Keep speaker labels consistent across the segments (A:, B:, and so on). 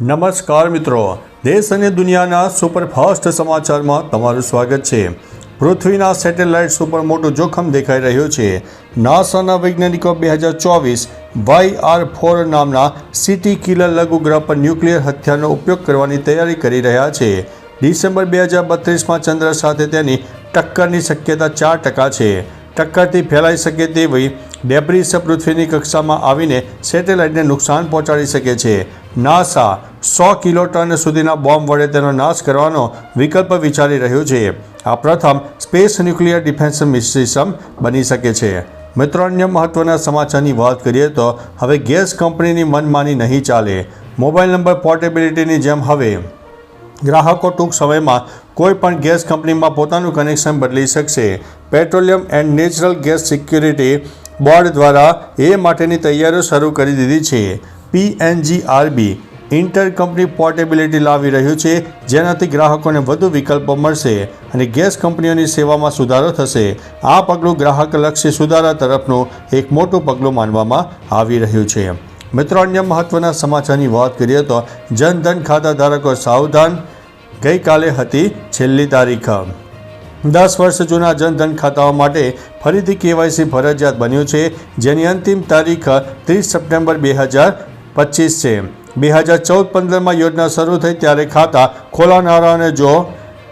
A: નમસ્કાર મિત્રો. દેશ અને દુનિયાના સુપરફાસ્ટ સમાચારમાં તમારું સ્વાગત છે. પૃથ્વીના સેટેલાઇટ્સ ઉપર મોટું જોખમ દેખાઈ રહ્યું છે. નાસાના વૈજ્ઞાનિકો બે હજાર ચોવીસ વાય આર ફોર નામના સિટી કિલર લઘુગ્રહ પર ન્યુક્લિયર હથિયારનો ઉપયોગ કરવાની તૈયારી કરી રહ્યા છે. ડિસેમ્બર બે હજાર બત્રીસમાં ચંદ્ર સાથે તેની ટક્કરની શક્યતા ચાર ટકા છે. ટક્કરથી ફેલાઈ શકે તેવી ડેબ્રિસ પૃથ્વીની કક્ષામાં આવીને સેટેલાઇટને નુકસાન પહોંચાડી શકે છે. નાસા સો કિલો ટન સુધીના બોમ્બ વડે તેનો નાશ કરવાનો વિકલ્પ વિચારી રહ્યું છે. આ પ્રથમ સ્પેસ ન્યુક્લિયર ડિફેન્સ સિસ્ટમ બની શકે છે. મિત્રો, અન્ય મહત્વના સમાચારની વાત કરીએ તો હવે ગેસ કંપનીની મનમાની નહીં ચાલે. મોબાઈલ નંબર પોર્ટેબિલિટીની જેમ હવે ગ્રાહકો ટૂંક સમયમાં કોઈ પણ ગેસ કંપનીમાં પોતાનું કનેક્શન બદલી શકશે. Petroleum and natural gas security board દ્વારા એ માટેની તૈયારીઓ શરૂ કરી દીધી છે. પીએનજીઆરબી ઇન્ટર કંપની પોર્ટેબિલિટી લાવી રહ્યું છે, જેનાથી ગ્રાહકોને વધુ વિકલ્પો મળશે અને ગેસ કંપનીઓની સેવામાં સુધારો થશે. આ પગલું ગ્રાહકલક્ષી સુધારા તરફનું એક મોટું પગલું માનવામાં આવી રહ્યું છે. મિત્રો, અન્ય મહત્વના સમાચારની વાત કરીએ તો જનધન ખાતા ધારકો સાવધાન ગઈકાલે હતી છેલ્લી તારીખ. દસ વર્ષ જૂના જનધન ખાતાઓ માટે ફરીથી કેવાયસી ફરજિયાત બન્યું છે, જેની અંતિમ તારીખ ત્રીસ સપ્ટેમ્બર બે હજાર પચીસ છે. બે હજાર ચૌદ પંદરમાં યોજના શરૂ થઈ ત્યારે ખાતા ખોલાવનારાઓને જો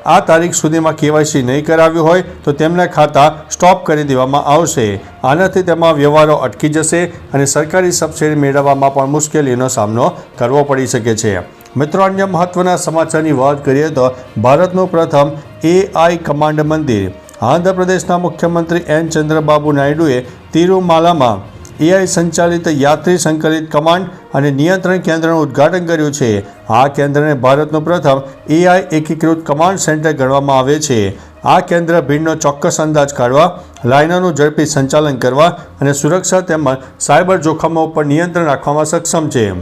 A: આ તારીખ સુધીમાં કેવાયસી નહીં કરાવ્યું હોય તો તેમના ખાતા સ્ટોપ કરી દેવામાં આવશે. આનાથી તેમાં વ્યવહારો અટકી જશે અને સરકારી સબસિડી મેળવવામાં પણ મુશ્કેલીનો સામનો કરવો પડી શકે છે. મિત્રો, અન્ય મહત્વના સમાચારની વાત કરીએ તો ભારતનું પ્રથમ એઆઈ કમાન્ડ મંદિર. આંધ્રપ્રદેશના મુખ્યમંત્રી એન ચંદ્રબાબુ નાયડુએ તિરુમાલામાં એઆઈ સંચાલિત યાત્રી સંકલિત કમાન્ડ અને નિયંત્રણ કેન્દ્રનું ઉદ્ઘાટન કર્યું છે. આ કેન્દ્રને ભારતનું પ્રથમ એઆઈ એકીકૃત કમાન્ડ સેન્ટર ગણવામાં આવે છે. આ કેન્દ્ર ભીડનો ચોક્કસ અંદાજ કાઢવા, લાઇનોનું ઝડપી સંચાલન કરવા અને સુરક્ષા તેમજ સાયબર જોખમો ઉપર નિયંત્રણ રાખવામાં સક્ષમ છે.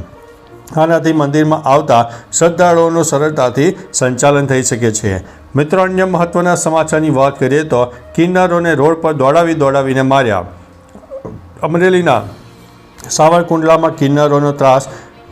A: આનાથી મંદિરમાં આવતા શ્રદ્ધાળુઓનું સરળતાથી સંચાલન થઈ શકે છે. મિત્રો, અન્ય મહત્વના સમાચારની વાત કરીએ તો કિન્નરોને રોડ પર દોડાવી દોડાવીને માર્યા. અમરેલીના સાવરકુંડલામાં કિન્નરોનો ત્રાસ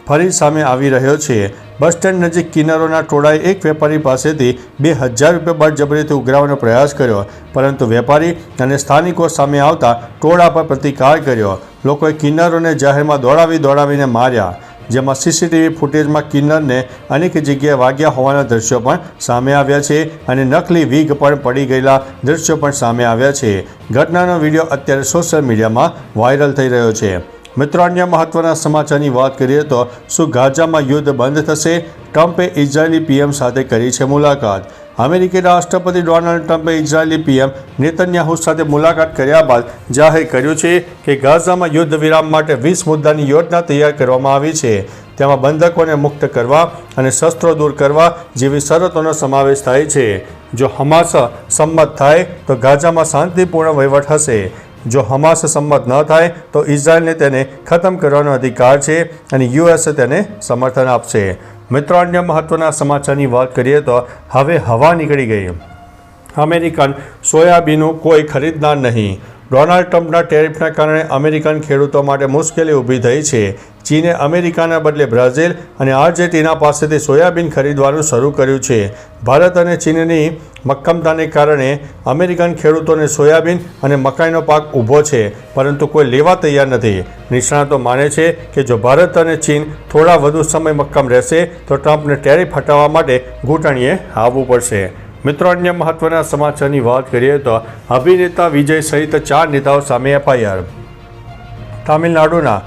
A: ફરી સામે આવી રહ્યો છે. બસ સ્ટેન્ડ નજીક કિન્નરોના ટોળાએ એક વેપારી પાસેથી બે હજાર રૂપિયા બળજબરીથી ઉઘરાવવાનો પ્રયાસ કર્યો, પરંતુ વેપારી અને સ્થાનિકો સામે આવતા ટોળા પર પ્રતિકાર કર્યો. લોકોએ કિન્નરોને જાહેરમાં દોડાવી દોડાવીને માર્યા. જેમાં સીસીટીવી ફૂટેજમાં કિન્નરને અનેક જગ્યાએ વાગ્યા હોવાના દ્રશ્યો પણ સામે આવ્યા છે અને નકલી વીગ પણ પડી ગયેલા દ્રશ્યો પણ સામે આવ્યા છે. ઘટનાનો વીડિયો અત્યારે સોશિયલ મીડિયામાં વાયરલ થઈ રહ્યો છે. મિત્રો, અન્ય મહત્વના સમાચારની વાત કરીએ તો શું ગાઝામાં યુદ્ધ બંધ થશે? ટ્રમ્પે ઇઝરાયેલી પીએમ સાથે કરી છે મુલાકાત. અમેરિકી રાષ્ટ્રપતિ ડોનાલ્ડ ટ્રમ્પે ઇઝરાયેલી પીએમ નેતન્યાહુ સાથે મુલાકાત કર્યા બાદ જાહેર કર્યું છે કે ગાઝામાં યુદ્ધ વિરામ માટે વીસ મુદ્દાની યોજના તૈયાર કરવામાં આવી છે. તેમાં બંધકોને મુક્ત કરવા અને શસ્ત્રો દૂર કરવા જેવી શરતોનો સમાવેશ થાય છે. જો હમાસ સંમત થાય તો ગાઝામાં શાંતિપૂર્ણ વહીવટ હશે. જો હમાસ સંમત ન થાય તો ઇઝરાયેલને તેને ખતમ કરવાનો અધિકાર છે અને યુએસ તેને સમર્થન આપશે. મિત્રો, અન્ય મહત્વના સમાચારની વાત કરીએ તો હવે હવા નીકળી ગઈ. અમેરિકન સોયાબીનનું કોઈ ખરીદનાર નહીં. ડોનાલ્ડ ટ્રમ્પના ટેરિફના કારણે અમેરિકન ખેડૂતો માટે મુશ્કેલી ઊભી થઈ છે. ચીને અમેરિકાના બદલે બ્રાઝિલ અને આર્જેન્ટિના પાસેથી સોયાબીન ખરીદવાનું શરૂ કર્યું છે. ભારત અને ચીનની મક્કમતાને કારણે અમેરિકન ખેડૂતોને સોયાબીન અને મકાઈનો પાક ઊભો છે, પરંતુ કોઈ લેવા તૈયાર નથી. નિષ્ણાતો માને છે કે જો ભારત અને ચીન થોડા વધુ સમય મક્કમ રહેશે, તો ટ્રમ્પને ટેરિફ હટાવવા માટે ઘૂંટણીએ આવવું પડશે. મિત્રો, અન્ય મહત્વના સમાચારની વાત કરીએ તો અભિનેતા વિજય સહિત ચાર નેતાઓ સામે એફઆઈઆર. તામિલનાડુના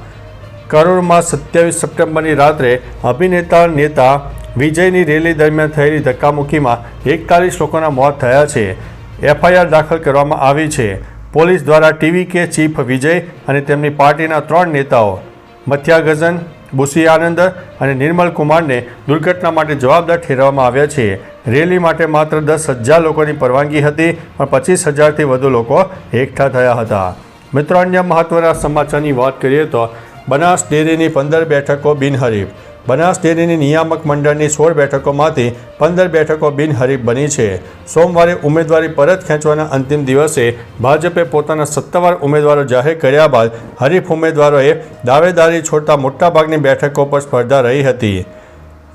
A: કરૂરમાં સત્યાવીસ સપ્ટેમ્બરની રાત્રે અભિનેતા નેતા વિજયની રેલી દરમિયાન થયેલી ધક્કામુક્કીમાં એકતાલીસ લોકોના મોત થયા છે. એફઆઈઆર દાખલ કરવામાં આવી છે. પોલીસ દ્વારા ટીવી કે ચીફ વિજય અને તેમની પાર્ટીના ત્રણ નેતાઓ મથ્યાગઝન બુસી આનંદ અને નિર્મલ કુમારને દુર્ઘટના માટે જવાબદાર ઠેરવવામાં આવ્યા છે. રેલી માટે માત્ર દસ હજાર લોકોની પરવાનગી હતી, પણ પચીસ હજારથી વધુ લોકો એકઠા થયા હતા. મિત્રો, અન્ય મહત્વના સમાચારની વાત કરીએ તો બનાસ ડેરીની પંદર બેઠકો બિનહરીફ. બનાસ ડેરીની નિયામક મંડળની સોળ બેઠકોમાંથી પંદર બેઠકો બિનહરીફ બની છે. સોમવારે ઉમેદવારી પરત ખેંચવાના અંતિમ દિવસે ભાજપે પોતાના સત્તાવાર ઉમેદવારો જાહેર કર્યા બાદ હરીફ ઉમેદવારોએ દાવેદારી છોડતા મોટાભાગની બેઠકો પર સ્પર્ધા રહી હતી.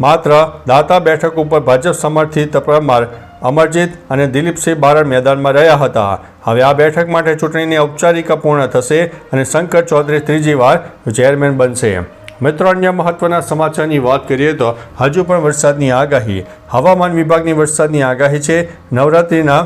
A: માત્ર દાતા બેઠક ઉપર ભાજપ સમર્થિત પરમાર અમરજીત અને દિલીપસિંહ બારડ મેદાનમાં રહ્યા હતા. હવે આ બેઠક માટે ચૂંટણીની ઔપચારિક પૂર્ણ થશે અને શંકર ચૌધરી ત્રીજી વાર ચેરમેન બનશે. મિત્રો, અન્ય મહત્વના સમાચારની વાત કરીએ તો હજુ પણ વરસાદની આગાહી. હવામાન વિભાગની વરસાદની આગાહી છે. નવરાત્રિના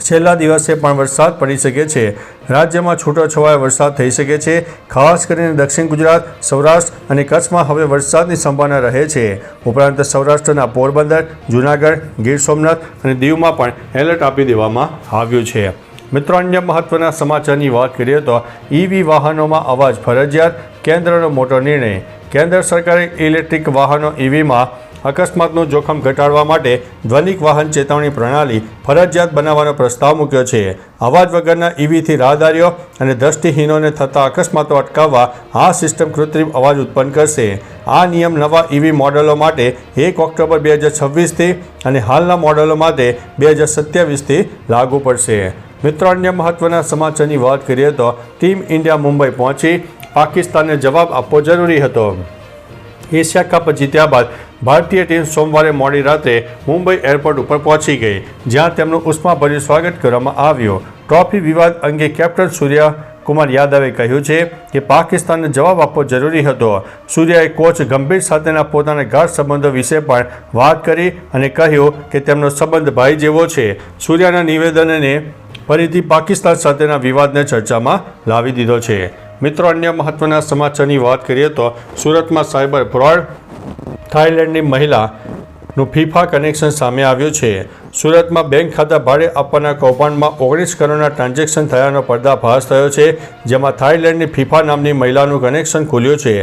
A: છેલ્લા દિવસે પણ વરસાદ પડી શકે છે. રાજ્યમાં છૂટોછવાયો વરસાદ થઈ શકે છે. ખાસ કરીને દક્ષિણ ગુજરાત, સૌરાષ્ટ્ર અને કચ્છમાં હવે વરસાદની સંભાવના રહે છે. ઉપરાંત સૌરાષ્ટ્રના પોરબંદર, જૂનાગઢ, ગીર સોમનાથ અને દીવમાં પણ એલર્ટ આપી દેવામાં આવ્યું છે. મિત્રો, અન્ય મહત્વના સમાચારની વાત કરીએ તો ઈવી વાહનોમાં અવાજ ફરજિયાત, કેન્દ્રનો મોટો નિર્ણય. કેન્દ્ર સરકારે ઇલેક્ટ્રિક વાહનો ઈવીમાં અકસ્માતનું જોખમ ઘટાડવા માટે ધ્વનિક વાહન ચેતવણી પ્રણાલી ફરજિયાત બનાવવાનો પ્રસ્તાવ મૂક્યો છે. અવાજ વગરના ઈવીથી રાહદારીઓ અને દ્રષ્ટિહીનોને થતા અકસ્માતો અટકાવવા આ સિસ્ટમ કૃત્રિમ અવાજ ઉત્પન્ન કરશે. આ નિયમ નવા ઈવી મોડેલો માટે એક ઓક્ટોબર બે હજાર છવ્વીસથી અને હાલના મોડેલો માટે બે હજાર સત્યાવીસથી લાગુ પડશે. મિત્રો, અન્ય મહત્વના સમાચારની વાત કરીએ તો ટીમ ઇન્ડિયા મુંબઈ પહોંચી. પાકિસ્તાનને જવાબ આપવો જરૂરી હતો. એશિયા કપ જીત્યા બાદ ભારતીય ટીમ સોમવારે મોડી રાત્રે મુંબઈ એરપોર્ટ ઉપર પહોંચી ગઈ, જ્યાં તેમનું ઉષ્માભર્યું સ્વાગત કરવામાં આવ્યું. ટ્રોફી વિવાદ અંગે કેપ્ટન સૂર્યા કુમાર યાદવે કહ્યું છે કે પાકિસ્તાનને જવાબ આપવો જરૂરી હતો. સૂર્યાએ કોચ ગંભીર સાથેના પોતાના ગાઢ સંબંધો વિશે પણ વાત કરી અને કહ્યું કે તેમનો સંબંધ ભાઈ જેવો છે. સૂર્યાના નિવેદનને ફરીથી પાકિસ્તાન સાથેના વિવાદને ચર્ચામાં લાવી દીધો છે. મિત્રો, અન્ય મહત્વના સમાચારની વાત કરીએ તો સુરતમાં સાયબર ફ્રોડ. થાઇલેન્ડની મહિલાનું ફીફા કનેક્શન સામે આવ્યું છે. સુરતમાં બેંક ખાતા ભાડે આપવાના કૌભાંડમાં ઓગણીસ કરોડના ટ્રાન્ઝેક્શન થયાનો પર્દાફાશ થયો છે, જેમાં થાઇલેન્ડની ફીફા નામની મહિલાનું કનેક્શન ખુલ્યું છે.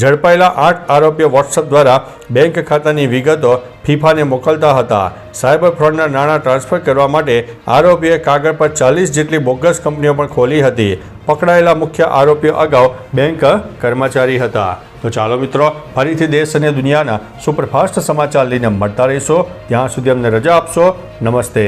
A: ઝડપાયેલા આઠ આરોપીઓ વોટ્સઅપ દ્વારા બેંક ખાતાની વિગતો ફીફાને મોકલતા હતા. સાયબર ફ્રોડના નાણાં ટ્રાન્સફર કરવા માટે આરોપીએ કાગળ પર ચાલીસ જેટલી બોગસ કંપનીઓ પણ ખોલી હતી. પકડાયેલા મુખ્ય આરોપીઓ અગાઉ બેંક કર્મચારી હતા. તો ચાલો મિત્રો, ફરીથી દેશ અને દુનિયાના સુપરફાસ્ટ સમાચાર લઈને મળતા રહીશો. ત્યાં સુધી અમને રજા આપશો. નમસ્તે.